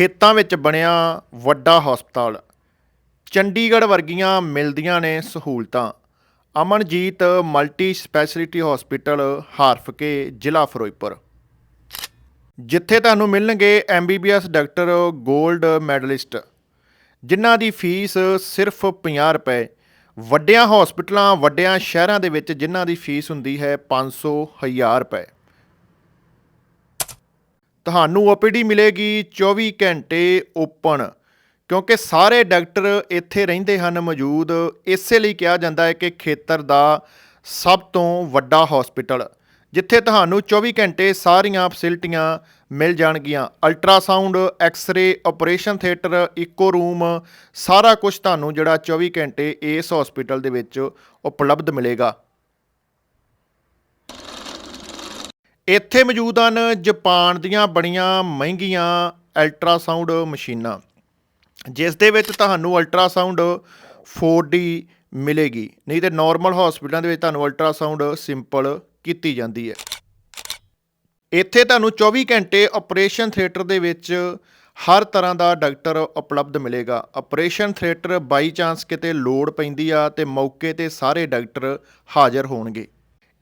ਖੇਤਾਂ ਵਿੱਚ ਬਣਿਆ ਵੱਡਾ ਹਸਪਤਾਲ। ਚੰਡੀਗੜ੍ਹ ਵਰਗੀਆਂ ਮਿਲਦੀਆਂ ਨੇ ਸਹੂਲਤਾਂ। Amanjit multi specialty hospital, Harfke, ਜ਼ਿਲ੍ਹਾ ਫਿਰੋਜ਼ਪੁਰ। ਜਿੱਥੇ ਤੁਹਾਨੂੰ ਮਿਲਣਗੇ ਐਮਬੀਬੀਐਸ ਡਾਕਟਰ 골ਡ ਮੈਡਲਿਸਟ, ਜਿਨ੍ਹਾਂ ਦੀ ਫੀਸ ਸਿਰਫ 50 ਰੁਪਏ। ਵੱਡਿਆਂ ਹਸਪੀਟਲਾਂ ਵੱਡਿਆਂ ਸ਼ਹਿਰਾਂ ਦੇ ਵਿੱਚ ਜਿਨ੍ਹਾਂ ਦੀ ਫੀਸ ਹੁੰਦੀ ਹੈ 500 1000 ਰੁਪਏ। ਤੁਹਾਨੂੰ ਓਪੀਡੀ ਮਿਲੇਗੀ 24 ਘੰਟੇ ਓਪਨ, ਕਿਉਂਕਿ ਸਾਰੇ ਡਾਕਟਰ ਇੱਥੇ ਰਹਿੰਦੇ ਹਨ ਮੌਜੂਦ। ਇਸੇ ਲਈ ਕਿਹਾ ਜਾਂਦਾ ਹੈ ਕਿ ਖੇਤਰ ਦਾ ਸਭ ਤੋਂ ਵੱਡਾ ਹਸਪੀਟਲ ਜਿੱਥੇ ਤੁਹਾਨੂੰ 24 ਘੰਟੇ ਸਾਰੀਆਂ ਫੈਸਿਲਿਟੀਆਂ ਮਿਲ ਜਾਣਗੀਆਂ। ਅਲਟਰਾਸਾਊਂਡ ਐਕਸ-ਰੇ ਆਪਰੇਸ਼ਨ ਥੀਏਟਰ ਇਕੋ ਰੂਮ ਸਾਰਾ ਕੁਝ ਤੁਹਾਨੂੰ ਜਿਹੜਾ 24 ਘੰਟੇ ਇਸ ਹਸਪੀਟਲ ਦੇ ਵਿੱਚ ਉਪਲਬਧ ਮਿਲੇਗਾ। ਇੱਥੇ ਮੌਜੂਦ ਹਨ ਜਾਪਾਨ ਦੀਆਂ ਬੜੀਆਂ ਮਹਿੰਗੀਆਂ ਅਲਟਰਾਸਾਊਂਡ ਮਸ਼ੀਨਾਂ, ਜਿਸ ਦੇ ਵਿੱਚ ਤੁਹਾਨੂੰ ਅਲਟਰਾਸਾਊਂਡ 4D ਮਿਲੇਗੀ। ਨਹੀਂ ਤੇ ਨਾਰਮਲ ਹਸਪੀਟਲਾਂ ਦੇ ਵਿੱਚ ਤੁਹਾਨੂੰ ਅਲਟਰਾਸਾਊਂਡ ਸਿੰਪਲ ਕੀਤੀ ਜਾਂਦੀ ਹੈ। ਇੱਥੇ ਤੁਹਾਨੂੰ 24 ਘੰਟੇ ਆਪਰੇਸ਼ਨ ਥੀਏਟਰ ਦੇ ਵਿੱਚ ਹਰ ਤਰ੍ਹਾਂ ਦਾ ਡਾਕਟਰ ਉਪਲਬਧ ਮਿਲੇਗਾ। ਆਪਰੇਸ਼ਨ ਥੀਏਟਰ ਬਾਈ ਚਾਂਸ ਕਿਤੇ ਲੋੜ ਪੈਂਦੀ ਆ ਤੇ ਮੌਕੇ ਤੇ ਸਾਰੇ ਡਾਕਟਰ ਹਾਜ਼ਰ ਹੋਣਗੇ।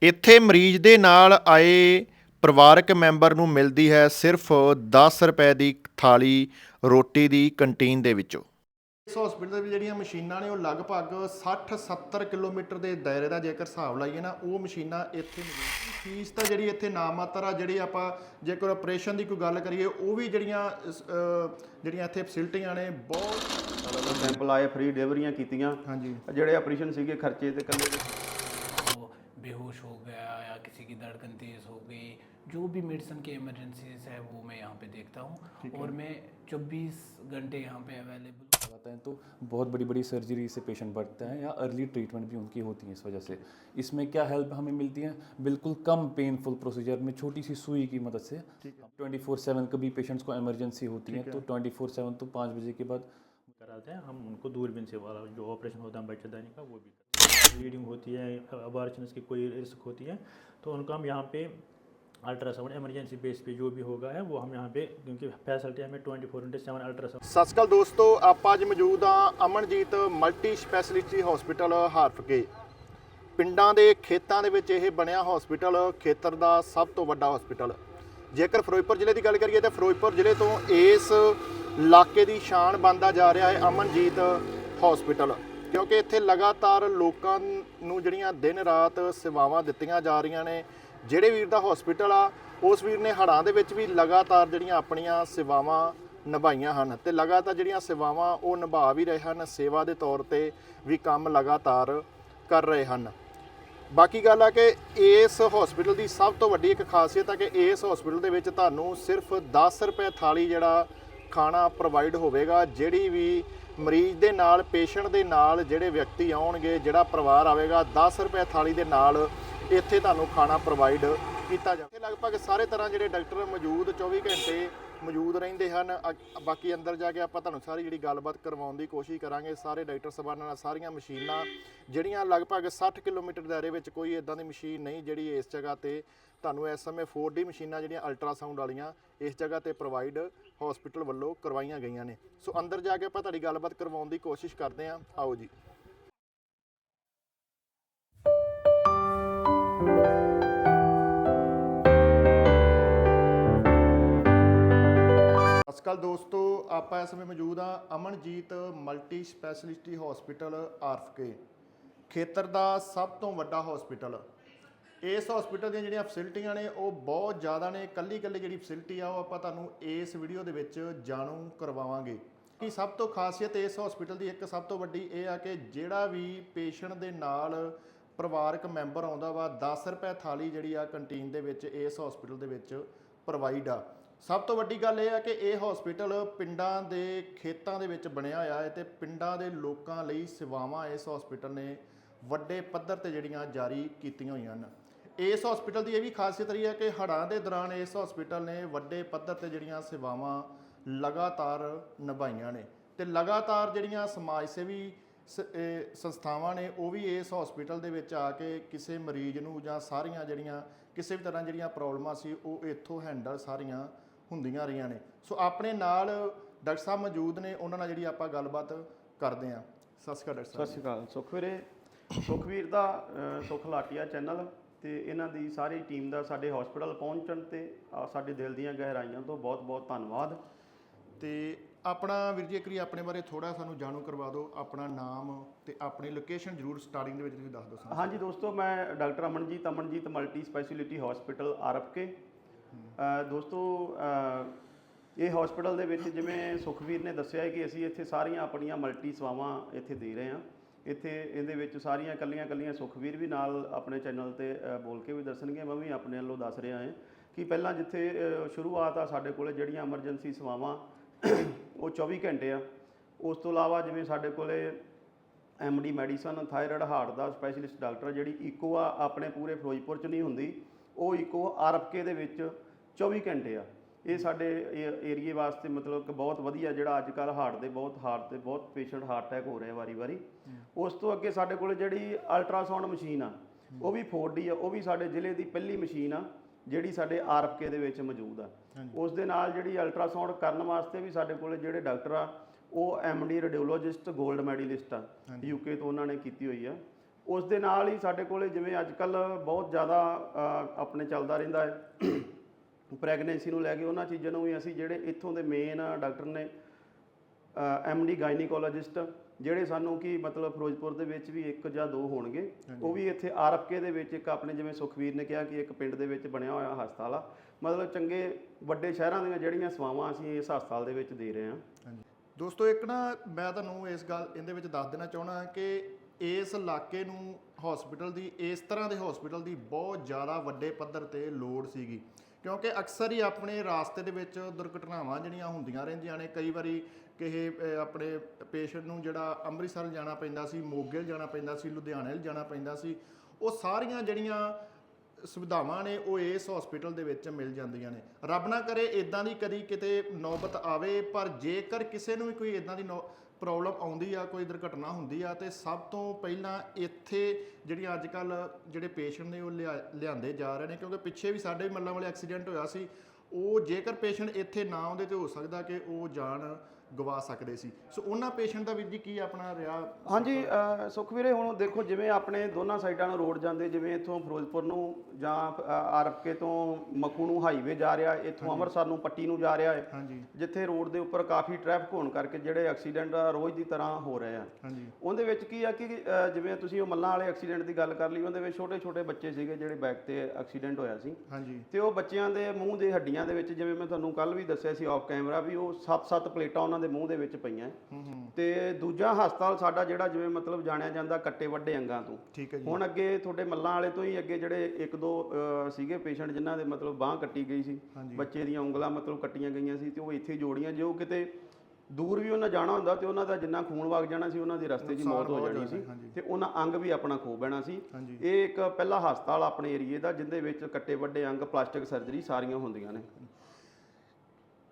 ਇੱਥੇ ਮਰੀਜ਼ ਦੇ ਨਾਲ ਆਏ ਪਰਿਵਾਰਕ ਮੈਂਬਰ ਨੂੰ ਮਿਲਦੀ ਹੈ ਸਿਰਫ 10 ਰੁਪਏ ਦੀ ਥਾਲੀ ਰੋਟੀ ਦੀ ਕੰਟੀਨ ਦੇ ਵਿੱਚੋਂ। ਇਸ ਹਸਪੀਟਲ ਦੇ ਵਿੱਚ ਜਿਹੜੀਆਂ ਮਸ਼ੀਨਾਂ ਨੇ ਉਹ ਲਗਭਗ 60-70 ਕਿਲੋਮੀਟਰ ਦੇ ਦਾਇਰੇ ਦਾ ਜੇਕਰ ਹਿਸਾਬ ਲਾਈਏ ਨਾ ਉਹ ਮਸ਼ੀਨਾਂ ਇੱਥੇ ਮਿਲਦੀਆਂ ਫੀਸ ਤਾਂ ਜਿਹੜੀ ਇੱਥੇ ਨਾਮਾਤਰ ਆ ਜਿਹੜੀ ਆਪਾਂ ਜੇਕਰ ਆਪਰੇਸ਼ਨ ਦੀ ਕੋਈ ਗੱਲ ਕਰੀਏ ਉਹ ਵੀ ਜਿਹੜੀਆਂ ਜਿਹੜੀਆਂ ਇੱਥੇ ਫੈਸਿਲਿਟੀਆਂ ਨੇ ਬਹੁਤ ਸੈਂਪਲ ਆਏ ਫ੍ਰੀ ਡਿਲੀਵਰੀਆਂ ਕੀਤੀਆਂ। ਹਾਂਜੀ। ਜਿਹੜੇ ਆਪਰੇਸ਼ਨ ਸੀਗੇ ਖਰਚੇ ਤੇ ਕੱਲੇ बेहोश हो गया या किसी की धड़कन तेज़ हो गई जो भी मेडिसिन की इमरजेंसीज है वो मैं यहाँ पे देखता हूँ और मैं 24 घंटे यहाँ पे अवेलेबल जाता है तो बहुत बड़ी बड़ी सर्जरी से पेशेंट बढ़ते हैं या अर्ली ट्रीटमेंट भी उनकी होती है इस वजह से। इसमें क्या हेल्प हमें मिलती है? बिल्कुल कम पेनफुल प्रोसीजर में छोटी सी सुई की मदद से। ट्वेंटी फोर सेवन कभी पेशेंट्स को एमरजेंसी होती है तो ट्वेंटी फोर सेवन तो पाँच बजे के बाद कराते हैं हम उनको दूरबीन से वाला जो ऑपरेशन होता है बच्चेदानी का वो भी ब्लीडिंग होती है अबार्चनस की कोई रिस्क होती है तो उनको हम यहाँ पे अल्ट्रासाउंड इमरजेंसी बेस पे जो भी होगा है वो हम यहाँ पे क्योंकि फैसिलिटी हमें twenty four into seven ultrasound ਸਤਿ ਸ਼੍ਰੀ ਅਕਾਲ ਦੋਸਤੋ ਆਪਾਂ ਅੱਜ ਮੌਜੂਦ ਆ Amanjit multi speciality hospital Harfake ਪਿੰਡਾਂ ਦੇ ਖੇਤਾਂ ਦੇ ਵਿੱਚ ਇਹ ਬਣਿਆ ਹਸਪੀਟਲ ਖੇਤਰ ਦਾ ਸਭ ਤੋਂ ਵੱਡਾ ਹਸਪੀਟਲ ਜੇਕਰ ਫਿਰੋਜ਼ਪੁਰ ਜ਼ਿਲ੍ਹੇ ਦੀ ਗੱਲ ਕਰੀਏ ਤਾਂ ਫਿਰੋਜ਼ਪੁਰ ਜ਼ਿਲ੍ਹੇ ਤੋਂ ਇਸ ਇਲਾਕੇ ਦੀ ਸ਼ਾਨ ਬਣਦਾ ਜਾ ਰਿਹਾ ਹੈ ਅਮਨਜੀਤ ਹਸਪੀਟਲ ਕਿਉਂਕਿ ਇੱਥੇ ਲਗਾਤਾਰ ਲੋਕਾਂ ਨੂੰ ਜਿਹੜੀਆਂ ਦਿਨ ਰਾਤ ਸੇਵਾਵਾਂ ਦਿੱਤੀਆਂ ਜਾ ਰਹੀਆਂ ਨੇ, ਜਿਹੜੇ ਵੀਰ ਦਾ ਹਸਪੀਟਲ ਆ, ਉਸ ਵੀਰ ਨੇ ਹੜ੍ਹਾਂ ਦੇ ਵਿੱਚ ਵੀ ਲਗਾਤਾਰ ਜਿਹੜੀਆਂ ਆਪਣੀਆਂ ਸੇਵਾਵਾਂ ਨਿਭਾਈਆਂ ਹਨ ਤੇ ਲਗਾਤਾਰ ਜਿਹੜੀਆਂ ਸੇਵਾਵਾਂ ਉਹ ਨਿਭਾ ਵੀ ਰਹੇ ਹਨ, ਸੇਵਾ ਦੇ ਤੌਰ ਤੇ ਵੀ ਕੰਮ ਲਗਾਤਾਰ ਕਰ ਰਹੇ ਹਨ। ਬਾਕੀ ਗੱਲ ਆ ਕਿ ਇਸ ਹਸਪੀਟਲ ਦੀ ਸਭ ਤੋਂ ਵੱਡੀ ਇੱਕ ਖਾਸੀਅਤ ਹੈ ਕਿ ਇਸ ਹਸਪੀਟਲ ਦੇ ਵਿੱਚ ਤੁਹਾਨੂੰ ਸਿਰਫ 10 ਰੁਪਏ ਥਾਲੀ ਜਿਹੜਾ ਖਾਣਾ ਪ੍ਰੋਵਾਈਡ ਹੋਵੇਗਾ, ਜਿਹੜੀ ਵੀ ਮਰੀਜ਼ ਦੇ ਨਾਲ, ਪੇਸ਼ੈਂਟ ਦੇ ਨਾਲ ਜਿਹੜੇ ਵਿਅਕਤੀ ਆਉਣਗੇ, ਜਿਹੜਾ ਪਰਿਵਾਰ ਆਵੇਗਾ 10 ਰੁਪਏ ਥਾਲੀ ਦੇ ਨਾਲ ਇੱਥੇ ਤੁਹਾਨੂੰ ਖਾਣਾ ਪ੍ਰੋਵਾਈਡ ਕੀਤਾ ਜਾਵੇ ਇੱਥੇ ਲਗਭਗ ਸਾਰੇ ਤਰ੍ਹਾਂ ਜਿਹੜੇ ਡਾਕਟਰ ਮੌਜੂਦ 24 ਘੰਟੇ ਮੌਜੂਦ ਰਹਿੰਦੇ ਹਨ। ਅ- ਬਾਕੀ ਅੰਦਰ ਜਾ ਕੇ ਆਪਾਂ ਤੁਹਾਨੂੰ ਸਾਰੀ ਜਿਹੜੀ ਗੱਲਬਾਤ ਕਰਵਾਉਣ ਦੀ ਕੋਸ਼ਿਸ਼ ਕਰਾਂਗੇ। ਸਾਰੇ ਡਾਕਟਰ ਸਬਾਨਾਂ ਨਾਲ ਸਾਰੀਆਂ ਮਸ਼ੀਨਾਂ, ਜਿਹੜੀਆਂ ਲਗਭਗ 60 ਕਿਲੋਮੀਟਰ ਦਾਇਰੇ ਵਿੱਚ ਕੋਈ ਇਦਾਂ ਦੀ ਮਸ਼ੀਨ ਨਹੀਂ ਜਿਹੜੀ ਇਸ ਜਗ੍ਹਾ ਤੇ ਤੁਹਾਨੂੰ ਇਸ ਸਮੇਂ 4D ਮਸ਼ੀਨਾਂ ਜਿਹੜੀਆਂ ਅਲਟਰਾਸਾਊਂਡ ਵਾਲੀਆਂ ਇਸ ਜਗ੍ਹਾ ਤੇ ਪ੍ਰੋਵਾਈਡ ਹਸਪੀਟਲ ਵੱਲੋਂ ਕਰਵਾਈਆਂ ਗਈਆਂ ਨੇ। ਸੋ ਅੰਦਰ ਜਾ ਕੇ ਆਪਾਂ ਤੁਹਾਡੀ ਗੱਲਬਾਤ ਕਰਵਾਉਣ ਦੀ ਕੋਸ਼ਿਸ਼ ਕਰਦੇ ਹਾਂ। ਆਓ ਜੀ। ਸਤਿ ਸ਼੍ਰੀ ਅਕਾਲ ਦੋਸਤੋ, ਆਪਾਂ ਇਸ ਸਮੇਂ ਮੌਜੂਦ ਆ Amanjit multi specialty hospital Arfke ਖੇਤਰ ਦਾ ਸਭ ਤੋਂ ਵੱਡਾ ਹਸਪੀਟਲ ਇਸ ਹਸਪੀਟਲ ਦੀਆਂ ਜਿਹੜੀਆਂ ਫੈਸਿਲਿਟੀਆਂ ਨੇ, ਉਹ ਬਹੁਤ ਜ਼ਿਆਦਾ ਨੇ। ਕੱਲੀ ਕੱਲੀ ਜਿਹੜੀ ਫੈਸਿਲਿਟੀ ਆ, ਉਹ ਆਪਾਂ ਤੁਹਾਨੂੰ ਇਸ ਵੀਡੀਓ ਦੇ ਵਿੱਚ ਜਾਣੂ ਕਰਵਾਵਾਂਗੇ। ਕਿ ਸਭ ਤੋਂ ਖਾਸੀਅਤ ਇਸ ਹਸਪੀਟਲ ਦੀ, ਇੱਕ ਸਭ ਤੋਂ ਵੱਡੀ ਇਹ ਆ ਕਿ ਜਿਹੜਾ ਵੀ ਪੇਸ਼ੈਂਟ ਦੇ ਨਾਲ ਪਰਿਵਾਰਕ ਮੈਂਬਰ ਆਉਂਦਾ ਵਾ 10 ਰੁਪਏ ਥਾਲੀ ਜਿਹੜੀ ਆ ਕੰਟੀਨ ਦੇ ਵਿੱਚ ਇਸ ਹਸਪੀਟਲ ਦੇ ਵਿੱਚ ਪ੍ਰੋਵਾਈਡ ਆ। ਸਭ ਤੋਂ ਵੱਡੀ ਗੱਲ ਇਹ ਆ ਕਿ ਇਹ ਹਸਪੀਟਲ ਪਿੰਡਾਂ ਦੇ ਖੇਤਾਂ ਦੇ ਵਿੱਚ ਬਣਿਆ ਹੋਇਆ ਹੈ ਤੇ ਪਿੰਡਾਂ ਦੇ ਲੋਕਾਂ ਲਈ ਸੇਵਾਵਾਂ ਇਸ ਹਸਪੀਟਲ ਨੇ ਵੱਡੇ ਪੱਧਰ ਤੇ ਜਿਹੜੀਆਂ ਜਾਰੀ ਕੀਤੀਆਂ ਹੋਈਆਂ ਹਨ। ਇਸ ਹਸਪੀਟਲ ਦੀ ਇਹ ਵੀ ਖਾਸੀਅਤ ਰਹੀ ਹੈ ਕਿ ਹੜ੍ਹਾਂ ਦੇ ਦੌਰਾਨ ਇਸ ਹਸਪੀਟਲ ਨੇ ਵੱਡੇ ਪੱਧਰ ਤੇ ਜਿਹੜੀਆਂ ਸੇਵਾਵਾਂ ਲਗਾਤਾਰ ਨਿਭਾਈਆਂ ਨੇ ਤੇ ਲਗਾਤਾਰ ਜਿਹੜੀਆਂ ਸਮਾਜ ਸੇਵੀ ਸ- ਸੰਸਥਾਵਾਂ ਨੇ ਉਹ ਵੀ ਇਸ ਹਸਪੀਟਲ ਦੇ ਵਿੱਚ ਆ ਕੇ ਕਿਸੇ ਮਰੀਜ਼ ਨੂੰ ਜਾਂ ਸਾਰੀਆਂ ਜਿਹੜੀਆਂ ਕਿਸੇ ਵੀ ਤਰ੍ਹਾਂ ਜਿਹੜੀਆਂ ਪ੍ਰੋਬਲਮਾਂ ਸੀ ਉਹ ਇੱਥੋਂ ਹੈਂਡਲ ਸਾਰੀਆਂ ਹੁੰਦੀਆਂ ਰਹੀਆਂ ਨੇ। ਸੋ ਆਪਣੇ ਨਾਲ ਡਾਕਟਰ ਸਾਹਿਬ ਮੌਜੂਦ ਨੇ ਉਹਨਾਂ ਨਾਲ ਜਿਹੜੀ ਆਪਾਂ ਗੱਲਬਾਤ ਕਰਦੇ ਹਾਂ। ਸਤਿ ਸ਼੍ਰੀ ਅਕਾਲ ਡਾਕਟਰ ਸਾਹਿਬ। ਸਤਿ ਸ਼੍ਰੀ ਅਕਾਲ। ਸੁਖਵੀਰੇ ਸੁਖਵੀਰ ਦਾ ਅ, ਸੁਖ ਲਾਟੀਆ ਚੈਨਲ। ਤੇ ਇਹਨਾਂ ਦੀ ਸਾਰੀ ਟੀਮ ਦਾ ਸਾਡੇ ਹਸਪੀਟਲ ਪਹੁੰਚਣ ਤੇ ਸਾਡੇ ਦਿਲ ਦੀਆਂ ਗਹਿਰਾਈਆਂ ਤੋਂ ਬਹੁਤ-ਬਹੁਤ ਧੰਨਵਾਦ। ਤੇ ਆਪਣਾ ਵੀਰ ਜੀ ਇੱਕ ਵਾਰੀ ਆਪਣੇ ਬਾਰੇ ਥੋੜਾ ਸਾਨੂੰ ਜਾਣੂ ਕਰਵਾ ਦਿਓ ਆਪਣਾ ਨਾਮ ਤੇ ਆਪਣੀ ਲੋਕੇਸ਼ਨ ਜ਼ਰੂਰ ਸਟਾਰਟਿੰਗ ਦੇ ਵਿੱਚ ਤੁਸੀਂ ਦੱਸ ਦਿਓ ਸਾਨੂੰ। ਹਾਂਜੀ ਦੋਸਤੋ ਮੈਂ doctor Amanjit Amanjit multi specialty hospital Arfke ਅ, ਦੋਸਤੋ ਇਹ ਹਸਪੀਟਲ ਦੇ ਵਿੱਚ ਜਿਵੇਂ ਸੁਖਵੀਰ ਨੇ ਦੱਸਿਆ ਹੈ ਕਿ ਅਸੀਂ ਇੱਥੇ ਸਾਰੀਆਂ ਆਪਣੀਆਂ ਮਲਟੀ ਸੇਵਾਵਾਂ ਇੱਥੇ ਦੇ ਰਹੇ ਹਾਂ। ਇੱਥੇ ਇਹਦੇ ਵਿੱਚ ਸਾਰੀਆਂ ਕੱਲੀਆਂ ਕੱਲੀਆਂ ਸੁਖਵੀਰ ਵੀ ਨਾਲ ਆਪਣੇ ਚੈਨਲ ਤੇ ਬੋਲ ਕੇ ਵੀ ਦੱਸਣਗੇ। ਮੈਂ ਵੀ ਆਪਣੇ ਵੱਲੋਂ ਦੱਸ ਰਿਹਾ ਹਾਂ ਕਿ ਪਹਿਲਾਂ ਜਿੱਥੇ ਸ਼ੁਰੂਆਤ ਆ ਸਾਡੇ ਕੋਲੇ ਜਿਹੜੀਆਂ ਐਮਰਜੈਂਸੀ ਸੇਵਾਵਾਂ, ਉਹ 24 ਘੰਟੇ ਆ। ਉਸ ਤੋਂ ਇਲਾਵਾ ਜਿਵੇਂ ਸਾਡੇ ਕੋਲੇ ਐਮਡੀ ਮੈਡੀਸਨ, ਥਾਇਰਾਇਡ, ਹਾਰਟ ਦਾ ਸਪੈਸ਼ਲਿਸਟ ਡਾਕਟਰ ਜਿਹੜੀ ਇਕੋ ਆ, ਆਪਣੇ ਪੂਰੇ ਫਿਰੋਜ਼ਪੁਰ ਚ ਨਹੀਂ ਹੁੰਦੀ, ਉਹ ਇਕੋ ਆਰਫਕੇ ਦੇ ਵਿੱਚ 24 ਘੰਟੇ ਆ। ਇਹ ਸਾਡੇ ਏਰੀਏ ਵਾਸਤੇ ਮਤਲਬ ਕਿ ਬਹੁਤ ਵਧੀਆ ਜਿਹੜਾ ਅੱਜ ਕੱਲ ਹਾਰਟ ਦੇ ਬਹੁਤ ਹਾਰਟ ਦੇ ਬਹੁਤ ਪੇਸ਼ੈਂਟ ਹਾਰਟ ਅਟੈਕ ਹੋ ਰਹੇ ਵਾਰੀ-ਵਾਰੀ ਉਸ ਤੋਂ ਅੱਗੇ ਸਾਡੇ ਕੋਲ ਜਿਹੜੀ ਅਲਟਰਾਸਾਊਂਡ ਮਸ਼ੀਨ ਆ ਉਹ ਵੀ 4D ਆ ਉਹ ਵੀ ਸਾਡੇ ਜ਼ਿਲ੍ਹੇ ਦੀ ਪਹਿਲੀ ਮਸ਼ੀਨ ਆ ਜਿਹੜੀ ਸਾਡੇ ਆਰਫਕੇ ਦੇ ਵਿੱਚ ਮੌਜੂਦ ਆ। ਉਸ ਦੇ ਨਾਲ ਜਿਹੜੀ ਅਲਟਰਾਸਾਊਂਡ ਕਰਨ ਵਾਸਤੇ ਵੀ ਸਾਡੇ ਕੋਲ ਜਿਹੜੇ ਡਾਕਟਰ ਆ ਉਹ ਐਮਡੀ ਰੇਡੀਓਲੋਜਿਸਟ 골ਡ ਮੈਡਲਿਸਟ ਆ ਯੂਕੇ ਤੋਂ ਉਹਨਾਂ ਨੇ ਕੀਤੀ ਹੋਈ ਆ। ਉਸ ਦੇ ਨਾਲ ਹੀ ਸਾਡੇ ਕੋਲੇ ਜਿਵੇਂ ਅੱਜ ਕੱਲ ਬਹੁਤ ਜ਼ਿਆਦਾ ਆਪਣੇ ਚੱਲਦਾ ਰਹਿੰਦਾ ਹੈ। ਪ੍ਰੈਗਨੈਂਸੀ ਨੂੰ ਲੈ ਕੇ ਉਹਨਾਂ ਚੀਜ਼ਾਂ ਨੂੰ ਵੀ ਅਸੀਂ ਜਿਹੜੇ ਇੱਥੋਂ ਦੇ ਮੇਨ ਡਾਕਟਰ ਨੇ ਐਮਡੀ ਗਾਇਨੀਕੋਲੋਜਿਸਟ ਜਿਹੜੇ ਸਾਨੂੰ ਕੀ ਮਤਲਬ ਫਿਰੋਜ਼ਪੁਰ ਦੇ ਵਿੱਚ ਵੀ ਇੱਕ ਜਾਂ ਦੋ ਹੋਣਗੇ ਉਹ ਵੀ ਇੱਥੇ ਆਰਫਕੇ ਦੇ ਵਿੱਚ ਇੱਕ ਆਪਣੇ ਜਿਵੇਂ ਸੁਖਵੀਰ ਨੇ ਕਿਹਾ ਕਿ ਇੱਕ ਪਿੰਡ ਦੇ ਵਿੱਚ ਬਣਿਆ ਹੋਇਆ ਹਸਪਤਾਲ ਆ। ਮਤਲਬ ਚੰਗੇ ਵੱਡੇ ਸ਼ਹਿਰਾਂ ਦੀਆਂ ਜਿਹੜੀਆਂ ਸੇਵਾਵਾਂ ਅਸੀਂ ਇਸ ਹਸਪਤਾਲ ਦੇ ਵਿੱਚ ਦੇ ਰਹੇ ਹਾਂ। ਹਾਂਜੀ। ਦੋਸਤੋ ਇੱਕ ਨਾ ਮੈਂ ਤੁਹਾਨੂੰ ਇਸ ਗੱਲ ਇਹਦੇ ਵਿੱਚ ਦੱਸ ਦੇਣਾ ਚਾਹਣਾ ਕਿ ਇਸ ਇਲਾਕੇ ਨੂੰ ਹਸਪੀਟਲ ਦੀ ਇਸ ਤਰ੍ਹਾਂ ਦੇ ਹਸਪੀਟਲ ਦੀ ਬਹੁਤ ਜ਼ਿਆਦਾ ਵੱਡੇ ਪੱਧਰ ਤੇ ਲੋੜ ਸੀਗੀ। ਕਿਉਂਕਿ ਅਕਸਰ ਹੀ ਆਪਣੇ ਰਾਸਤੇ ਦੇ ਵਿੱਚ ਦੁਰਘਟਨਾਵਾਂ ਜਿਹੜੀਆਂ ਹੁੰਦੀਆਂ ਰਹਿੰਦੀਆਂ ਨੇ, ਕਈ ਵਾਰੀ ਕਿਸੇ ਆਪਣੇ ਪੇਸ਼ੈਂਟ ਨੂੰ ਜਿਹੜਾ ਅੰਮ੍ਰਿਤਸਰ ਜਾਣਾ ਪੈਂਦਾ ਸੀ, ਮੋਗੇ ਜਾਣਾ ਪੈਂਦਾ ਸੀ, ਲੁਧਿਆਣੇ ਜਾਣਾ ਪੈਂਦਾ ਸੀ, ਉਹ ਸਾਰੀਆਂ ਜਿਹੜੀਆਂ ਸੁਵਿਧਾਵਾਂ ਨੇ, ਉਹ ਇਸ ਹਸਪੀਟਲ ਦੇ ਵਿੱਚ ਮਿਲ ਜਾਂਦੀਆਂ ਨੇ। ਰੱਬ ਨਾ ਕਰੇ ਇਦਾਂ ਦੀ ਕਦੀ ਕਿਤੇ ਨੌਬਤ ਆਵੇ, ਪਰ ਜੇਕਰ ਕਿਸੇ ਨੂੰ ਵੀ ਕੋਈ ਇਦਾਂ ਦੀ ਪ੍ਰੋਬਲਮ ਆਉਂਦੀ ਆ, ਕੋਈ ਦੁਰਘਟਨਾ ਹੁੰਦੀ ਆ, ਤੇ ਸਭ ਤੋਂ ਪਹਿਲਾਂ ਇੱਥੇ ਜਿਹੜੀਆਂ ਅੱਜ ਕੱਲ ਜਿਹੜੇ ਪੇਸ਼ੈਂਟ ਨੇ ਉਹ ਲਿਆ- ਲਿਆਂਦੇ ਜਾ ਰਹੇ ਨੇ, ਕਿਉਂਕਿ ਪਿੱਛੇ ਵੀ ਸਾਡੇ ਵੀ ਮੱਲਾਂ ਵਾਲੇ ਐਕਸੀਡੈਂਟ ਹੋਇਆ ਸੀ, ਉਹ ਜੇਕਰ ਪੇਸ਼ੈਂਟ ਇੱਥੇ ਨਾ ਆਉਂਦੇ ਤੇ ਹੋ ਸਕਦਾ ਕਿ ਉਹ ਜਾਣ ਗਵਾ ਸਕਦੇ ਸੀ। ਸੋ ਉਹਨਾਂ ਪੇਸ਼ੈਂਟ ਦਾ ਵੀਰ ਜੀ ਕੀ ਆਪਣਾ ਰਿਹਾ? ਹਾਂਜੀ ਸੁਖਵੀਰੇ ਹੁਣ ਦੇਖੋ ਜਿਵੇਂ ਆਪਣੇ ਦੋਨਾਂ ਸਾਈਡਾਂ ਨੂੰ ਰੋਡ ਜਾਂਦੇ ਜਿਵੇਂ ਇੱਥੋਂ ਫਿਰੋਜ਼ਪੁਰ ਨੂੰ ਜਾਂ ਆਰਫਕੇ ਤੋਂ ਮਖੂ ਨੂੰ ਹਾਈਵੇ ਜਾ ਰਿਹਾ ਇੱਥੋਂ ਅੰਮ੍ਰਿਤਸਰ ਨੂੰ ਪੱਟੀ ਨੂੰ ਜਾ ਰਿਹਾ ਹੈ। ਹਾਂਜੀ। ਜਿੱਥੇ ਰੋਡ ਦੇ ਉੱਪਰ ਕਾਫੀ ਟ੍ਰੈਫਿਕ ਹੋਣ ਕਰਕੇ ਜਿਹੜੇ ਐਕਸੀਡੈਂਟ ਰੋਜ਼ ਦੀ ਤਰ੍ਹਾਂ ਹੋ ਰਹੇ ਆ। ਹਾਂਜੀ। ਉਹਦੇ ਵਿੱਚ ਕੀ ਆ ਕਿ ਜਿਵੇਂ ਤੁਸੀਂ ਉਹ ਮੱਲਾਂ ਵਾਲੇ ਐਕਸੀਡੈਂਟ ਦੀ ਗੱਲ ਕਰ ਲਈ ਉਹਦੇ ਵਿੱਚ ਛੋਟੇ ਛੋਟੇ ਬੱਚੇ ਸੀਗੇ ਜਿਹੜੇ ਬੈਕ ਤੇ ਐਕਸੀਡੈਂਟ ਹੋਇਆ ਸੀ। ਹਾਂਜੀ। ਤੇ ਉਹ ਬੱਚਿਆਂ ਦੇ ਮੂੰਹ ਦੇ ਹੱਡੀਆਂ ਦੇ ਵਿੱਚ ਜਿਵੇਂ ਮੈਂ ਤੁਹਾਨੂੰ ਕੱਲ ਵੀ ਦੱਸਿਆ ਸੀ ਆਫ ਕੈਮਰਾ ਵੀ ਉਹ 7-7 ਪਲੇਟਾਂ ਉਹਨਾਂ ਦੇ ਮੂੰਹ ਦੇ ਵਿੱਚ ਪਈਆਂ ਤੇ ਦੂਜਾ ਹਸਪਤਾਲ ਸਾਡਾ ਜਿਹੜਾ ਜਿਵੇਂ ਮਤਲਬ ਜਾਣਿਆ ਜਾਂਦਾ ਕੱਟੇ ਵੱਡੇ ਅੰਗਾਂ ਤੋਂ। ਠੀਕ ਹੈ ਜੀ। ਹੁਣ ਅੱਗੇ ਤੁਹਾਡੇ ਮੱਲਾਂ ਵਾਲੇ ਤੋਂ ਹੀ ਅੱਗੇ ਜਿਹੜੇ ਇੱਕ ਦੋ ਸੀਗੇ ਪੇਸ਼ੈਂਟ ਜਿਨ੍ਹਾਂ ਦੇ ਮਤਲਬ ਬਾਹ ਕੱਟੀ ਗਈ ਸੀ। ਬੱਚੇ ਦੀਆਂ ਉਂਗਲਾਂ ਮਤਲਬ ਕੱਟੀਆਂ ਗਈਆਂ ਸੀ ਤੇ ਉਹ ਇੱਥੇ ਜੋੜੀਆਂ ਜੇ ਉਹ ਕਿਤੇ ਦੂਰ ਵੀ ਉਹਨਾਂ ਜਾਣਾ ਹੁੰਦਾ ਤੇ ਉਹਨਾਂ ਦਾ ਜਿੰਨਾ ਖੂਨ ਵਗ ਜਾਣਾ ਸੀ ਉਹਨਾਂ ਦੀ ਰਸਤੇ 'ਚ ਮੌਤ ਹੋ ਜਾਣੀ ਸੀ। ਤੇ ਉਹਨਾਂ ਅੰਗ ਵੀ ਆਪਣਾ ਖੋ ਬਹਿਣਾ ਸੀ। ਇਹ ਇੱਕ ਪਹਿਲਾ ਹਸਪਤਾਲ ਆਪਣੇ ਏਰੀਏ ਦਾ ਜਿੰਦੇ ਵਿੱਚ ਕੱਟੇ ਵੱਡੇ ਅੰਗ ਪਲਾਸਟਿਕ ਸਰਜਰੀ ਸਾਰੀਆਂ ਹੁੰਦੀਆਂ ਨੇ।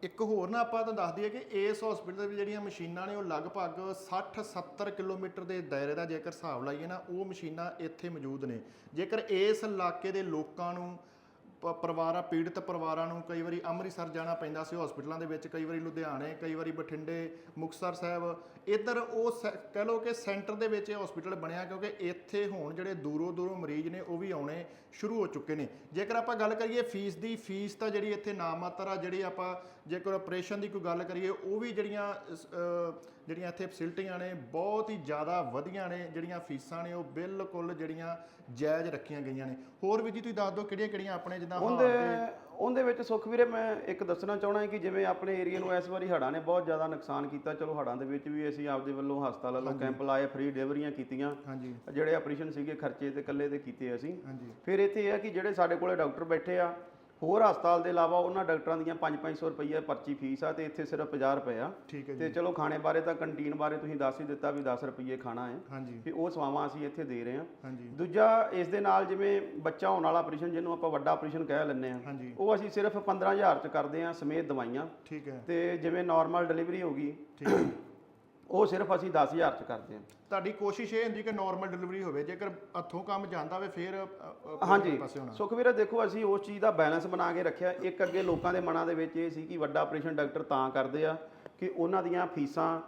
ਇੱਕ ਹੋਰ ਨਾ ਆਪਾਂ ਤੁਹਾਨੂੰ ਦੱਸ ਦਈਏ ਕਿ ਇਸ ਹਸਪੀਟਲ ਦੇ ਵਿੱਚ ਜਿਹੜੀਆਂ ਮਸ਼ੀਨਾਂ ਨੇ ਉਹ ਲਗਭਗ 60 70 ਕਿਲੋਮੀਟਰ ਦੇ ਦਾਇਰੇ ਦਾ ਜੇਕਰ ਹਿਸਾਬ ਲਾਈਏ ਨਾ, ਉਹ ਮਸ਼ੀਨਾਂ ਇੱਥੇ ਮੌਜੂਦ ਨੇ। ਜੇਕਰ ਇਸ ਇਲਾਕੇ ਦੇ ਲੋਕਾਂ ਨੂੰ, ਪ- ਪਰਿਵਾਰਾਂ, ਪੀੜਤ ਪਰਿਵਾਰਾਂ ਨੂੰ ਕਈ ਵਾਰੀ ਅੰਮ੍ਰਿਤਸਰ ਜਾਣਾ ਪੈਂਦਾ ਸੀ ਹਸਪੀਟਲਾਂ ਦੇ ਵਿੱਚ, ਕਈ ਵਾਰੀ ਲੁਧਿਆਣੇ, ਕਈ ਵਾਰੀ ਬਠਿੰਡੇ, ਮੁਕਤਸਰ ਸਾਹਿਬ ਇੱਧਰ ਉਹ ਸ- ਕਹਿ ਲਓ ਕਿ ਸੈਂਟਰ ਦੇ ਵਿੱਚ ਇਹ ਹਸਪੀਟਲ ਬਣਿਆ ਕਿਉਂਕਿ ਇੱਥੇ ਹੁਣ ਜਿਹੜੇ ਦੂਰੋਂ ਦੂਰੋਂ ਮਰੀਜ਼ ਨੇ ਉਹ ਵੀ ਆਉਣੇ ਸ਼ੁਰੂ ਹੋ ਚੁੱਕੇ ਨੇ। ਜੇਕਰ ਆਪਾਂ ਗੱਲ ਕਰੀਏ ਫੀਸ ਦੀ ਫੀਸ ਤਾਂ ਜਿਹੜੀ ਇੱਥੇ ਨਾਮਾਤਰ ਆ ਜਿਹੜੀ ਆਪਾਂ ਜੇਕਰ ਆਪਰੇਸ਼ਨ ਦੀ ਕੋਈ ਗੱਲ ਕਰੀਏ ਉਹ ਵੀ ਜਿਹੜੀਆਂ ਇਸ, ਅ, ਜਿਹੜੀਆਂ ਇੱਥੇ ਫੈਸਿਲਿਟੀਆਂ ਨੇ ਬਹੁਤ ਹੀ ਜ਼ਿਆਦਾ ਵਧੀਆਂ ਨੇ ਜਿਹੜੀਆਂ ਫੀਸਾਂ ਨੇ ਉਹ ਬਿਲਕੁਲ ਜਿਹੜੀਆਂ ਜਾਇਜ਼ ਰੱਖੀਆਂ ਗਈਆਂ ਨੇ। ਹੋਰ ਵੀ ਜੀ ਤੁਸੀਂ ਦੱਸ ਦਿਓ ਕਿਹੜੀਆਂ ਕਿਹੜੀਆਂ ਆਪਣੇ ਜਿੱਦਾਂ ਹਾਲ ਉਹਦੇ ਦੇ ਉਹਦੇ ਵਿੱਚ ਸੁਖ ਵੀਰੇ ਮੈਂ ਇੱਕ ਦੱਸਣਾ ਚਾਹਣਾ ਹੈ ਕਿ ਜਿਵੇਂ ਆਪਣੇ ਏਰੀਆ ਨੂੰ ਇਸ ਵਾਰੀ ਹੜ੍ਹਾਂ ਨੇ ਬਹੁਤ ਜ਼ਿਆਦਾ ਨੁਕਸਾਨ ਕੀਤਾ। ਚਲੋ ਹੜ੍ਹਾਂ ਦੇ ਵਿੱਚ ਵੀ ਅਸੀਂ ਆਪਦੇ ਵੱਲੋਂ ਹਸਪਤਾਲ ਵੱਲੋਂ ਕੈਂਪ ਲਾਏ ਫ੍ਰੀ ਡਿਲੀਵਰੀਆਂ ਕੀਤੀਆਂ। ਜਿਹੜੇ ਆਪਰੇਸ਼ਨ ਸੀਗੇ ਖਰਚੇ ਤੇ ਇਕੱਲੇ ਤੇ ਕੀਤੇ ਅਸੀਂ। ਫਿਰ ਇੱਥੇ ਇਹ ਹੈ ਕਿ ਜਿਹੜੇ ਸਾਡੇ ਕੋਲੇ ਡਾਕਟਰ ਬੈਠੇ ਆ ਹੋਰ ਹਸਪਤਾਲ ਦੇ ਇਲਾਵਾ ਉਹਨਾਂ ਡਾਕਟਰਾਂ ਦੀਆਂ 5-500 ਰੁਪਈਆ ਪਰਚੀ ਫੀਸ ਆ ਤੇ ਇੱਥੇ ਸਿਰਫ 50 ਰੁਪਏ ਆ। ਠੀਕ ਹੈ ਤੇ ਜੀ। ਚਲੋ ਖਾਣੇ ਬਾਰੇ ਤਾਂ ਕੰਟੀਨ ਬਾਰੇ ਤੁਸੀਂ ਦੱਸ ਹੀ ਦਿੱਤਾ ਵੀ 10 ਰੁਪਏ ਖਾਣਾ ਹੈ। ਹਾਂਜੀ। ਵੀ ਉਹ ਸੇਵਾਵਾਂ ਅਸੀਂ ਇੱਥੇ ਦੇ ਰਹੇ ਹਾਂ। ਦੂਜਾ ਇਸ ਦੇ ਨਾਲ ਜਿਵੇਂ ਬੱਚਾ ਹੋਣ ਵਾਲਾ ਆਪਰੇਸ਼ਨ ਜਿਹਨੂੰ ਆਪਾਂ ਵੱਡਾ ਆਪਰੇਸ਼ਨ ਕਹਿ ਲੈਂਦੇ ਆ ਉਹ ਅਸੀਂ ਸਿਰਫ 15000 ਚ ਕਰਦੇ ਆ ਸਮੇਤ ਦਵਾਈਆਂ। ਠੀਕ ਹੈ। ਤੇ ਜਿਵੇਂ ਨਾਰਮਲ ਡਿਲੀਵਰੀ ਹੋ ਗਈ। ਠੀਕ ਉਹ ਸਿਰਫ ਅਸੀਂ 10000 ਚ ਕਰਦੇ ਆ ਤੁਹਾਡੀ ਕੋਸ਼ਿਸ਼ ਇਹ ਹੁੰਦੀ ਕਿ ਨਾਰਮਲ ਡਿਲੀਵਰੀ ਹੋਵੇ ਜੇਕਰ ਹੱਥੋਂ ਕੰਮ ਜਾਂਦਾ ਹੋਵੇ ਫਿਰ ਹਾਂਜੀ। ਹੋਣਾ। ਸੁਖਵੀਰ ਦੇਖੋ ਅਸੀਂ ਉਸ ਚੀਜ਼ ਦਾ ਬੈਲੈਂਸ ਬਣਾ ਕੇ ਰੱਖਿਆ। ਇੱਕ ਅੱਗੇ ਲੋਕਾਂ ਦੇ ਮਨਾਂ ਦੇ ਵਿੱਚ ਇਹ ਸੀ ਕਿ ਵੱਡਾ ਆਪਰੇਸ਼ਨ ਡਾਕਟਰ ਤਾਂ ਕਰਦੇ ਆ ਕਿ ਉਹਨਾਂ ਦੀਆਂ ਫੀਸਾਂ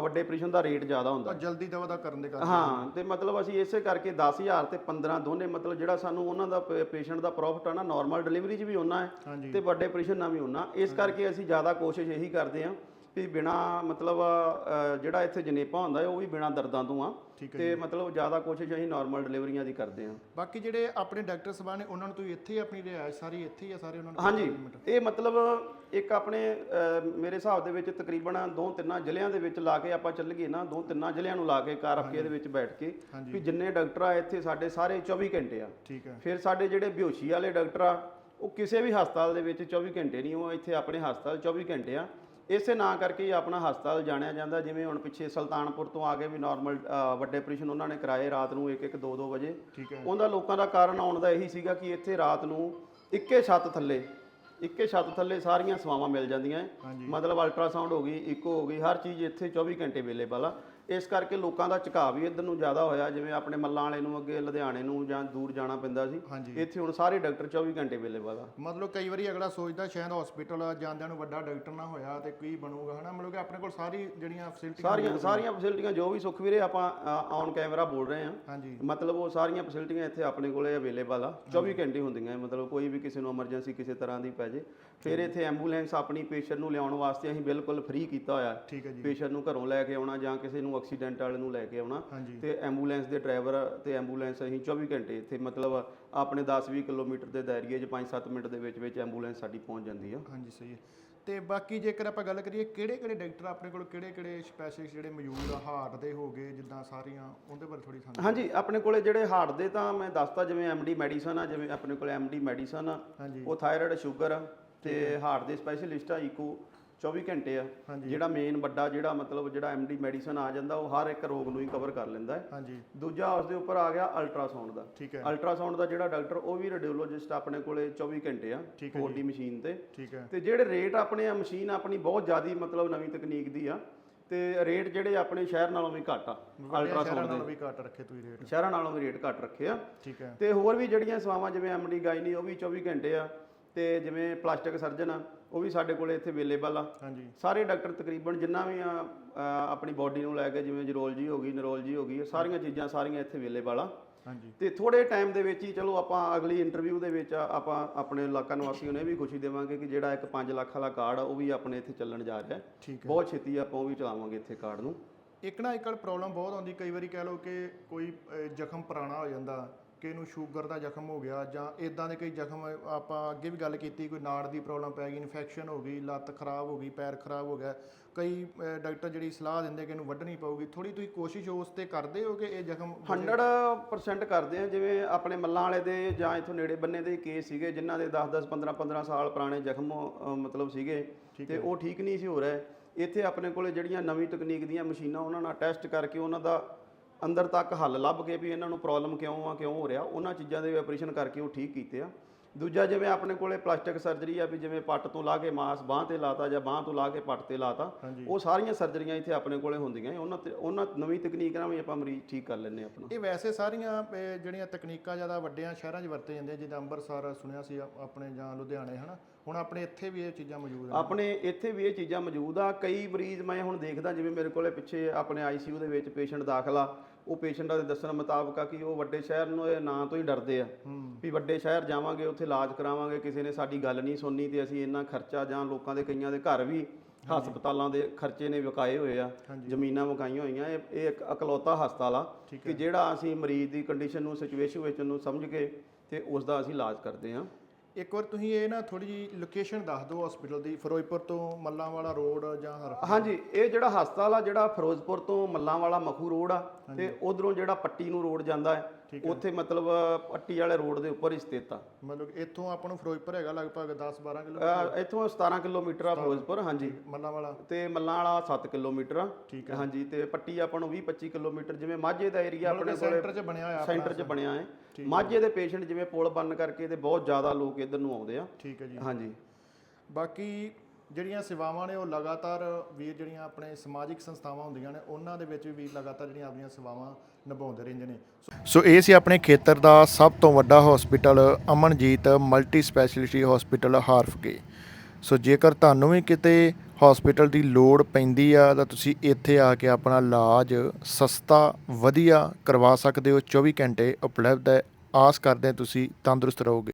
ਵੱਡੇ ਆਪਰੇਸ਼ਨ ਦਾ ਰੇਟ ਜ਼ਿਆਦਾ ਹੁੰਦਾ। ਜਲਦੀ ਦਵਾ ਦਾ ਕਰਨ ਦੇ ਕਰਕੇ ਹਾਂ ਤੇ ਮਤਲਬ ਅਸੀਂ ਇਸੇ ਕਰਕੇ 10000 ਤੇ 15 ਦੋਨੇ ਮਤਲਬ ਜਿਹੜਾ ਸਾਨੂੰ ਉਹਨਾਂ ਦਾ ਪੇਸ਼ੈਂਟ ਦਾ ਪ੍ਰੋਫਿਟ ਆ ਨਾ ਨਾਰਮਲ ਡਿਲੀਵਰੀ 'ਚ ਵੀ ਉਹਨਾਂ ਹੈ। ਤੇ ਵੱਡੇ ਆਪਰੇਸ਼ਨ ਨਾਲ ਵੀ ਉਹਨਾਂ ਇਸ ਕਰਕੇ ਅਸੀਂ ਜ਼ਿਆਦਾ ਕੋਸ਼ਿਸ਼ ਇਹੀ ਕਰਦੇ ਹਾਂ ਵੀ ਬਿਨਾ ਮਤਲਬ ਅ, ਜਿਹੜਾ ਇੱਥੇ ਜਨੇਪਾ ਹੁੰਦਾ ਹੈ ਉਹ ਵੀ ਬਿਨਾ ਦਰਦਾਂ ਤੋਂ ਆ। ਠੀਕ ਹੈ ਤੇ ਮਤਲਬ ਜ਼ਿਆਦਾ ਕੋਸ਼ਿਸ਼ ਅਸੀਂ ਨਾਰਮਲ ਡਿਲੀਵਰੀਆਂ ਦੀ ਕਰਦੇ ਹਾਂ। ਬਾਕੀ ਜਿਹੜੇ ਆਪਣੇ ਡਾਕਟਰ ਸਭਾ ਨੇ ਉਹਨਾਂ ਨੂੰ ਤੁਸੀਂ ਇੱਥੇ ਹੀ ਆਪਣੀ ਰਿਹਾਇਸ਼ ਸਾਰੀ ਇੱਥੇ ਹੀ ਆ ਸਾਰੇ ਉਹਨਾਂ ਨੂੰ ਹਾਂਜੀ। ਇਹ ਮਤਲਬ ਇੱਕ ਆਪਣੇ ਅ, ਮੇਰੇ ਹਿਸਾਬ ਦੇ ਵਿੱਚ ਤਕਰੀਬਨ ਦੋ ਤਿੰਨਾਂ ਜ਼ਿਲ੍ਹਿਆਂ ਦੇ ਵਿੱਚ ਲਾ ਕੇ ਆਪਾਂ ਚੱਲ ਗਏ ਨਾ ਦੋ ਤਿੰਨਾਂ ਜ਼ਿਲ੍ਹਿਆਂ ਨੂੰ ਲਾ ਕੇ ਕਾਰ ਹਫ਼ਤੇ ਦੇ ਵਿੱਚ ਬੈਠ ਕੇ ਵੀ ਜਿੰਨੇ ਡਾਕਟਰ ਆ ਇੱਥੇ ਸਾਡੇ ਸਾਰੇ 24 ਘੰਟੇ ਆ। ਠੀਕ ਹੈ। ਫਿਰ ਸਾਡੇ ਜਿਹੜੇ ਬੇਹੋਸ਼ੀ ਵਾਲੇ ਡਾਕਟਰ ਆ ਉਹ ਕਿਸੇ ਵੀ ਹਸਪਤਾਲ ਦੇ ਵਿੱਚ 24 ਘੰਟੇ ਨਹੀਂ ਉਹ ਇੱਥੇ ਆਪਣੇ ਹਸਪਤਾਲ 24 ਘੰਟੇ ਆ। ਇਸੇ ਨਾਂ ਕਰਕੇ ਹੀ ਆਪਣਾ ਹਸਪਤਾਲ ਜਾਣਿਆ ਜਾਂਦਾ ਜਿਵੇਂ ਹੁਣ ਪਿੱਛੇ ਸੁਲਤਾਨਪੁਰ ਤੋਂ ਆ ਕੇ ਵੀ ਨਾਰਮਲ ਵੱਡੇ ਆਪਰੇਸ਼ਨ ਉਹਨਾਂ ਨੇ ਕਰਾਏ ਰਾਤ ਨੂੰ 1 1 2 2 ਵਜੇ ਉਹਦਾ ਲੋਕਾਂ ਦਾ ਕਾਰਨ ਆਉਣ ਦਾ ਇਹੀ ਸੀਗਾ ਕਿ ਇੱਥੇ ਰਾਤ ਨੂੰ ਇੱਕੇ ਛੱਤ ਥੱਲੇ ਇੱਕੇ ਛੱਤ ਥੱਲੇ ਸਾਰੀਆਂ ਸੇਵਾਵਾਂ ਮਿਲ ਜਾਂਦੀਆਂ। ਮਤਲਬ ਅਲਟਰਾਸਾਊਂਡ ਹੋ ਗਈ ਇਕੋ ਹੋ ਗਈ ਹਰ ਚੀਜ਼ ਇੱਥੇ 24 ਘੰਟੇ ਅਵੇਲੇਬਲ ਆ। ਇਸ ਕਰਕੇ ਲੋਕਾਂ ਦਾ ਝੁਕਾਅ ਵੀ ਇੱਧਰ ਨੂੰ ਜ਼ਿਆਦਾ ਹੋਇਆ ਜਿਵੇਂ ਆਪਣੇ ਮੱਲਾਂ ਵਾਲੇ ਨੂੰ ਅੱਗੇ ਲੁਧਿਆਣੇ ਨੂੰ ਜਾਂ ਦੂਰ ਜਾਣਾ ਪੈਂਦਾ ਸੀ। ਹਾਂਜੀ। ਇੱਥੇ ਹੁਣ ਸਾਰੇ ਡਾਕਟਰ 24 ਘੰਟੇ ਅਵੇਲੇਬਲ ਆ। ਮਤਲਬ ਕਈ ਵਾਰੀ ਅਗਲਾ ਸੋਚਦਾ ਸ਼ਾਇਦ ਹਸਪੀਟਲ ਜਾਂਦਿਆਂ ਨੂੰ ਵੱਡਾ ਡਾਕਟਰ ਨਾ ਹੋਇਆ ਤੇ ਕੀ ਬਣੂਗਾ ਹਨਾ? ਮਤਲਬ ਕਿ ਆਪਣੇ ਕੋਲ ਸਾਰੀ ਜਿਹੜੀਆਂ ਫੈਸਿਲਿਟੀਆਂ ਸਾਰੀਆਂ ਸਾਰੀਆਂ ਫੈਸਿਲਿਟੀਆਂ ਜੋ ਵੀ ਸੁੱਖ ਵੀਰੇ ਆਪਾਂ ਔਨ ਕੈਮਰਾ ਬੋਲ ਰਹੇ ਹਾਂ। ਹਾਂਜੀ। ਮਤਲਬ ਉਹ ਸਾਰੀਆਂ ਫੈਸਿਲਿਟੀਆਂ ਇੱਥੇ ਆਪਣੇ ਕੋਲੇ ਅਵੇਲੇਬਲ ਆ। 24 ਘੰਟੇ ਹੁੰਦੀਆਂ ਮਤਲਬ ਕੋਈ ਵੀ ਕਿਸੇ ਨੂੰ ਐਮਰਜੈਂਸੀ ਕਿਸੇ ਤਰ੍ਹਾਂ ਦੀ ਪੈ ਜੇ। ਫਿਰ ਇੱਥੇ ਐਂਬੂਲੈਂਸ ਆਪਣੀ ਪੇਸ਼ੈਂਟ ਨੂੰ ਲਿਆਉਣ ਵਾਸਤੇ ਅਸੀਂ ਬਿਲਕੁਲ ਫ੍ਰੀ ਕੀਤਾ ਹੋਇਆ। ਠੀਕ ਹੈ ਜੀ। ਪੇਸ਼ੈਂਟ ਨੂੰ ਘਰੋਂ ਲੈ ਕੇ ਆਉਣਾ ਜਾਂ ਕਿਸੇ ਨੂੰ ਐਕਸੀਡੈਂਟ ਵਾਲੇ ਨੂੰ ਲੈ ਕੇ ਆਉਣਾ ਹਾਂਜੀ। ਤੇ ਐਂਬੂਲੈਂਸ ਦੇ ਡਰਾਈਵਰ ਤੇ ਐਂਬੂਲੈਂਸ ਅਸੀਂ 24 ਘੰਟੇ ਇੱਥੇ ਮਤਲਬ ਆਪਣੇ 10-20 ਕਿਲੋਮੀਟਰ ਦੇ ਦਾਇਰੇ 'ਚ 5-7 ਮਿੰਟ ਦੇ ਵਿੱਚ ਵਿੱਚ ਐਂਬੂਲੈਂਸ ਸਾਡੀ ਪਹੁੰਚ ਜਾਂਦੀ ਆ। ਹਾਂਜੀ ਸਹੀ ਹੈ। ਤੇ ਬਾਕੀ ਜੇਕਰ ਆਪਾਂ ਗੱਲ ਕਰੀਏ ਕਿਹੜੇ ਕਿਹੜੇ ਡਾਕਟਰ ਆਪਣੇ ਕੋਲ ਕਿਹੜੇ ਕਿਹੜੇ ਸਪੈਸ਼ਲਿਸਟ ਜਿਹੜੇ ਮੌਜੂਦ ਆ ਹਾਰਟ ਦੇ ਹੋ ਗਏ ਜਿੱਦਾਂ ਸਾਰੀਆਂ ਉਹਦੇ ਬਾਰੇ ਥੋੜੀ ਸਾਨੂੰ ਹਾਂਜੀ ਆਪਣੇ ਕੋਲੇ ਜਿਹੜੇ ਹਾਰਟ ਦੇ ਤਾਂ ਮੈਂ ਦੱਸਤਾ ਜਿਵੇਂ ਐਮਡੀ ਮੈਡੀਸਨ ਆ ਜਿਵੇਂ ਆਪਣੇ ਕੋਲੇ ਐਮਡੀ ਮੈਡੀਸਨ ਆ ਹਾਂਜੀ। ਉਹ ਥਾਇਰਾਇਡ ਸ਼ੂਗਰ ਆ ਤੇ ਹਾਰਟ ਦੇ ਸਪੈਸ਼ਲਿਸਟ ਆ ਇਕੋ 24 ਘੰਟੇ ਆ। ਜਿਹੜਾ ਮੇਨ ਵੱਡਾ ਜਿਹੜਾ ਮਤਲਬ ਜਿਹੜਾ ਐਮਡੀ ਮੈਡੀਸਨ ਆ ਜਾਂਦਾ ਉਹ ਹਰ ਇੱਕ ਰੋਗ ਨੂੰ ਹੀ ਕਵਰ ਕਰ ਲੈਂਦਾ ਹੈ। ਹਾਂਜੀ। ਦੂਜਾ ਉਸ ਦੇ ਉੱਪਰ ਆ ਗਿਆ ਅਲਟਰਾਸਾਊਂਡ ਦਾ। ਠੀਕ ਹੈ। ਅਲਟਰਾਸਾਊਂਡ ਦਾ ਜਿਹੜਾ ਡਾਕਟਰ ਉਹ ਵੀ ਰੇਡੀਓਲੋਜਿਸਟ ਆਪਣੇ ਕੋਲੇ 24 ਘੰਟੇ ਆ ਠੀਕ ਹੈ 4D ਮਸ਼ੀਨ ਤੇ। ਠੀਕ ਹੈ। ਤੇ ਜਿਹੜੇ ਰੇਟ ਆਪਣੇ ਆ ਮਸ਼ੀਨ ਆਪਣੀ ਬਹੁਤ ਜ਼ਿਆਦੀ ਮਤਲਬ ਨਵੀਂ ਤਕਨੀਕ ਦੀ ਆ। ਤੇ ਰੇਟ ਜਿਹੜੇ ਆਪਣੇ ਸ਼ਹਿਰ ਨਾਲੋਂ ਵੀ ਘੱਟ ਆ ਸ਼ਹਿਰਾਂ ਅਲਟਰਾਸਾਊਂਡ ਨਾਲੋਂ ਵੀ ਘੱਟ ਰੱਖੇ ਤੁਸੀਂ ਰੇਟ ਸ਼ਹਿਰਾਂ ਨਾਲੋਂ ਵੀ ਰੇਟ ਘੱਟ ਰੱਖੇ ਆ। ਠੀਕ ਹੈ। ਤੇ ਹੋਰ ਵੀ ਜਿਹੜੀਆਂ ਸੇਵਾਵਾਂ ਜਿਵੇਂ ਐਮਡੀ ਗਾਇਨੀ ਉਹ ਵੀ 24 ਘੰਟੇ ਆ। ਤੇ ਜਿਵੇਂ ਪਲਾਸਟਿਕ ਸਰਜਨ ਆ ਉਹ ਵੀ ਸਾਡੇ ਕੋਲੇ ਇੱਥੇ ਅਵੇਲੇਬਲ ਆ। ਹਾਂਜੀ। ਸਾਰੇ ਡਾਕਟਰ ਤਕਰੀਬਨ ਜਿੰਨਾ ਵੀ ਆ ਆਪਣੀ ਬਾਡੀ ਨੂੰ ਲੈ ਕੇ ਜਿਵੇਂ ਜਰੋਲਜੀ ਹੋ ਗਈ ਨਰੋਲਜੀ ਹੋ ਗਈ ਇਹ ਸਾਰੀਆਂ ਚੀਜ਼ਾਂ ਸਾਰੀਆਂ ਇੱਥੇ ਅਵੇਲੇਬਲ ਆ। ਹਾਂਜੀ। ਤੇ ਥੋੜੇ ਟਾਈਮ ਦੇ ਵਿੱਚ ਹੀ ਚਲੋ ਆਪਾਂ ਅਗਲੀ ਇੰਟਰਵਿਊ ਦੇ ਵਿੱਚ ਆਪਾਂ ਆਪਣੇ ਇਲਾਕਾ ਨਿਵਾਸੀਆਂ ਨੂੰ ਇਹ ਵੀ ਖੁਸ਼ੀ ਦੇਵਾਂਗੇ ਕਿ ਜਿਹੜਾ ਇੱਕ 5 ਲੱਖ ਵਾਲਾ ਕਾਰਡ ਆ ਉਹ ਵੀ ਆਪਣੇ ਇੱਥੇ ਚੱਲਣ ਜਾ ਰਿਹਾ ਹੈ। ਬਹੁਤ ਛੇਤੀ ਆਪਾਂ ਉਹ ਵੀ ਚਲਾਵਾਂਗੇ ਇੱਥੇ ਕਾਰਡ ਨੂੰ। ਇੱਕ ਨਾ ਇੱਕ ਪ੍ਰੋਬਲਮ ਬਹੁਤ ਆਉਂਦੀ ਕਈ ਵਾਰੀ ਕਹਿ ਲਓ ਕਿ ਕੋਈ ਜ਼ਖਮ ਪੁਰਾਣਾ ਹੋ ਜਾਂਦਾ ਕਿ ਇਹਨੂੰ ਸ਼ੂਗਰ ਦਾ ਜ਼ਖਮ ਹੋ ਗਿਆ ਜਾਂ ਇਦਾਂ ਦੇ ਕਈ ਜ਼ਖਮ ਆਪਾਂ ਅੱਗੇ ਵੀ ਗੱਲ ਕੀਤੀ ਕੋਈ ਨਾੜ ਦੀ ਪ੍ਰੋਬਲਮ ਪੈ ਗਈ ਇਨਫੈਕਸ਼ਨ ਹੋ ਗਈ ਲੱਤ ਖਰਾਬ ਹੋ ਗਈ ਪੈਰ ਖਰਾਬ ਹੋ ਗਿਆ ਕਈ ਡਾਕਟਰ ਜਿਹੜੀ ਸਲਾਹ ਦਿੰਦੇ ਕਿ ਇਹਨੂੰ ਵੱਢਣੀ ਪਊਗੀ ਥੋੜੀ ਤੁਸੀਂ ਕੋਸ਼ਿਸ਼ ਉਸ ਤੇ ਕਰਦੇ ਹੋ ਕਿ ਇਹ ਜ਼ਖਮ 100% ਕਰਦੇ ਆ ਜਿਵੇਂ ਆਪਣੇ ਮੱਲਾਂ ਵਾਲੇ ਦੇ ਜਾਂ ਇਥੋਂ ਨੇੜੇ ਬੰਨੇ ਦੇ ਕੇਸ ਸੀਗੇ ਜਿਨ੍ਹਾਂ ਦੇ 10 10 15 15 ਸਾਲ ਪੁਰਾਣੇ ਜ਼ਖਮ ਮਤਲਬ ਸੀਗੇ ਤੇ ਉਹ ਠੀਕ ਨਹੀਂ ਸੀ ਹੋ ਰਹੇ। ਇੱਥੇ ਆਪਣੇ ਕੋਲੇ ਜਿਹੜੀਆਂ ਨਵੀਂ ਤਕਨੀਕ ਦੀਆਂ ਮਸ਼ੀਨਾਂ ਉਹਨਾਂ ਨਾਲ ਟੈਸਟ ਕਰਕੇ ਉਹਨਾਂ ਦਾ ਅੰਦਰ ਤੱਕ ਹੱਲ ਲੱਭ ਕੇ ਵੀ ਇਹਨਾਂ ਨੂੰ ਪ੍ਰੋਬਲਮ ਕਿਉਂ ਆ ਕਿਉਂ ਹੋ ਰਿਹਾ ਉਹਨਾਂ ਚੀਜ਼ਾਂ ਦੇ ਆਪਰੇਸ਼ਨ ਕਰਕੇ ਉਹ ਠੀਕ ਕੀਤੇ ਆ। ਦੂਜਾ ਜਿਵੇਂ ਆਪਣੇ ਕੋਲੇ ਪਲਾਸਟਿਕ ਸਰਜਰੀ ਆ ਵੀ ਜਿਵੇਂ ਪੱਟ ਤੋਂ ਲਾ ਕੇ ਮਾਸ ਬਾਹ ਤੇ ਲਾਤਾ ਜਾਂ ਬਾਹ ਤੋਂ ਲਾ ਕੇ ਪੱਟ ਤੇ ਲਾਤਾ ਉਹ ਸਾਰੀਆਂ ਸਰਜਰੀਆਂ ਇੱਥੇ ਆਪਣੇ ਕੋਲੇ ਹੁੰਦੀਆਂ ਉਹਨਾਂ ਤੇ ਉਹਨਾਂ ਨਵੀਂ ਤਕਨੀਕ ਨਾਲ ਵੀ ਆਪਾਂ ਮਰੀਜ਼ ਠੀਕ ਕਰ ਲੈਂਦੇ ਆਪਣਾ। ਇਹ ਵੈਸੇ ਸਾਰੀਆਂ ਜਿਹੜੀਆਂ ਤਕਨੀਕਾਂ ਜ਼ਿਆਦਾ ਵੱਡਿਆਂ ਸ਼ਹਿਰਾਂ 'ਚ ਵਰਤੇ ਜਾਂਦੇ ਜਿੱਦਾਂ ਅੰਮ੍ਰਿਤਸਰ ਸੁਣਿਆ ਸੀ ਆਪਣੇ ਜਾਂ ਲੁਧਿਆਣੇ ਹਨਾ? ਹੁਣ ਆਪਣੇ ਇੱਥੇ ਵੀ ਇਹ ਚੀਜ਼ਾਂ ਮੌਜੂਦ ਆ ਆਪਣੇ ਇੱਥੇ ਵੀ ਇਹ ਚੀਜ਼ਾਂ ਮੌਜੂਦ ਆ। ਕਈ ਮਰੀਜ਼ ਮੈਂ ਹੁਣ ਦੇਖਦਾ ਜਿਵੇਂ ਮੇਰੇ ਕੋਲੇ ਪਿੱਛੇ ਆਪਣੇ ਆਈਸੀਯੂ ਦੇ ਵਿੱਚ ਪੇਸ਼ੈਂਟ ਦਾਖਲ। ਉਹ ਪੇਸ਼ੈਂਟਾਂ ਦੇ ਦੱਸਣ ਮੁਤਾਬਕ ਆ ਕਿ ਉਹ ਵੱਡੇ ਸ਼ਹਿਰ ਨੂੰ ਇਹ ਨਾਂ ਤੋਂ ਹੀ ਡਰਦੇ ਆ। ਵੀ ਵੱਡੇ ਸ਼ਹਿਰ ਜਾਵਾਂਗੇ ਉੱਥੇ ਇਲਾਜ ਕਰਾਵਾਂਗੇ ਕਿਸੇ ਨੇ ਸਾਡੀ ਗੱਲ ਨਹੀਂ ਸੁਣਨੀ ਤੇ ਅਸੀਂ ਇੰਨਾ ਖਰਚਾ ਜਾਂ ਲੋਕਾਂ ਦੇ ਕਈਆਂ ਦੇ ਘਰ ਵੀ ਹਸਪਤਾਲਾਂ ਦੇ ਖਰਚੇ ਨੇ ਵਿਕਾਏ ਹੋਏ ਆ। ਜ਼ਮੀਨਾਂ ਵਿਕਾਈਆਂ ਹੋਈਆਂ। ਇਹ ਇਹ ਇੱਕ ਇਕਲੌਤਾ ਹਸਪਤਾਲ ਆ ਕਿ ਜਿਹੜਾ ਅਸੀਂ ਮਰੀਜ਼ ਦੀ ਕੰਡੀਸ਼ਨ ਨੂੰ ਸਿਚੁਏਸ਼ਨ ਵਿੱਚ ਨੂੰ ਸਮਝ ਕੇ ਤੇ ਉਸ ਦਾ ਅਸੀਂ ਇਲਾਜ ਕਰਦੇ ਆ। ਇੱਕ ਵਾਰ ਤੁਸੀਂ ਇਹ ਨਾ ਥੋੜੀ ਜੀ ਲੋਕੇਸ਼ਨ ਦੱਸ ਦਿਓ ਹਸਪੀਟਲ ਦੀ ਫਿਰੋਜ਼ਪੁਰ ਤੋਂ ਮੱਲਾਂਵਾਲਾ ਰੋਡ ਜਾਂ ਹਾਂਜੀ ਇਹ ਜਿਹੜਾ ਹਸਪਤਾਲ ਆ ਜਿਹੜਾ ਫਿਰੋਜ਼ਪੁਰ ਤੋਂ ਮੱਲਾਂਵਾਲਾ ਮਖੂ ਰੋਡ ਆ ਤੇ ਉਧਰੋਂ ਜਿਹੜਾ ਪੱਟੀ ਨੂੰ ਰੋਡ ਜਾਂਦਾ ਹੈ ਉੱਥੇ ਮਤਲਬ ਪੱਟੀ ਵਾਲੇ ਰੋਡ ਦੇ ਉੱਪਰ ਹੀ ਸਥਿਤ ਆ। ਮਤਲਬ ਇੱਥੋਂ ਆਪਾਂ ਨੂੰ ਫਿਰੋਜ਼ਪੁਰ ਹੈਗਾ ਲਗਭਗ 10 12 ਕਿਲੋ ਅਹ ਇੱਥੋਂ 17 ਕਿਲੋਮੀਟਰ ਆ ਫਿਰੋਜ਼ਪੁਰ ਹਾਂਜੀ। ਮੱਲਾਂਵਾਲਾ ਤੇ ਮੱਲਾਂ ਵਾਲਾ 7 ਕਿਲੋਮੀਟਰ ਆ। ਹਾਂਜੀ ਤੇ ਪੱਟੀ ਆਪਾਂ ਨੂੰ 20 25 ਕਿਲੋਮੀਟਰ ਜਿਵੇਂ ਮਾਝੇ ਦਾ ਏਰੀਆ ਆਪਣੇ ਕੋਲੇ ਸੈਂਟਰ 'ਚ ਬਣਿਆ ਹੋਇਆ ਸੈਂਟਰ 'ਚ ਬਣਿਆ ਹੈ। ਮਾਝੇ ਦੇ ਪੇਸ਼ੈਂਟ ਜਿਵੇਂ ਪੁਲ ਬੰਨ ਕਰਕੇ ਤੇ ਬਹੁਤ ਜ਼ਿਆਦਾ ਲੋਕ ਇੱਧਰ ਨੂੰ ਆਉਂਦੇ ਆ। ਠੀਕ ਹੈ ਜੀ। ਹਾਂਜੀ। ਬਾਕੀ ਜਿਹੜੀਆਂ ਸੇਵਾਵਾਂ ਨੇ, ਉਹ ਲਗਾਤਾਰ ਵੀਰ ਜਿਹੜੀਆਂ ਆਪਣੇ ਸਮਾਜਿਕ ਸੰਸਥਾਵਾਂ ਹੁੰਦੀਆਂ ਨੇ, ਉਹਨਾਂ ਦੇ ਵਿੱਚ ਵੀ ਵੀਰ ਲਗਾਤਾਰ ਜਿਹੜੀਆਂ ਆਪਣੀਆਂ ਸੇਵਾਵਾਂ ਨਿਭਾਉਂਦੇ ਰਹਿੰਦੇ ਨੇ। ਸੋ ਇਹ ਸੀ ਆਪਣੇ ਖੇਤਰ ਦਾ ਸਭ ਤੋਂ ਵੱਡਾ hospital Amanjit multi specialty hospital Harfke. So ਜੇਕਰ ਤੁਹਾਨੂੰ ਵੀ ਕਿਤੇ ਹਸਪੀਟਲ ਦੀ ਲੋੜ ਪੈਂਦੀ ਆ, ਤਾਂ ਤੁਸੀਂ ਇੱਥੇ ਆ ਕੇ ਆਪਣਾ ਇਲਾਜ ਸਸਤਾ, ਵਧੀਆ ਕਰਵਾ ਸਕਦੇ ਹੋ। 24 ਘੰਟੇ ਉਪਲਬਧ ਹੈ। ਆਸ ਕਰਦੇ ਹਾਂ ਤੁਸੀਂ ਤੰਦਰੁਸਤ ਰਹੋਗੇ।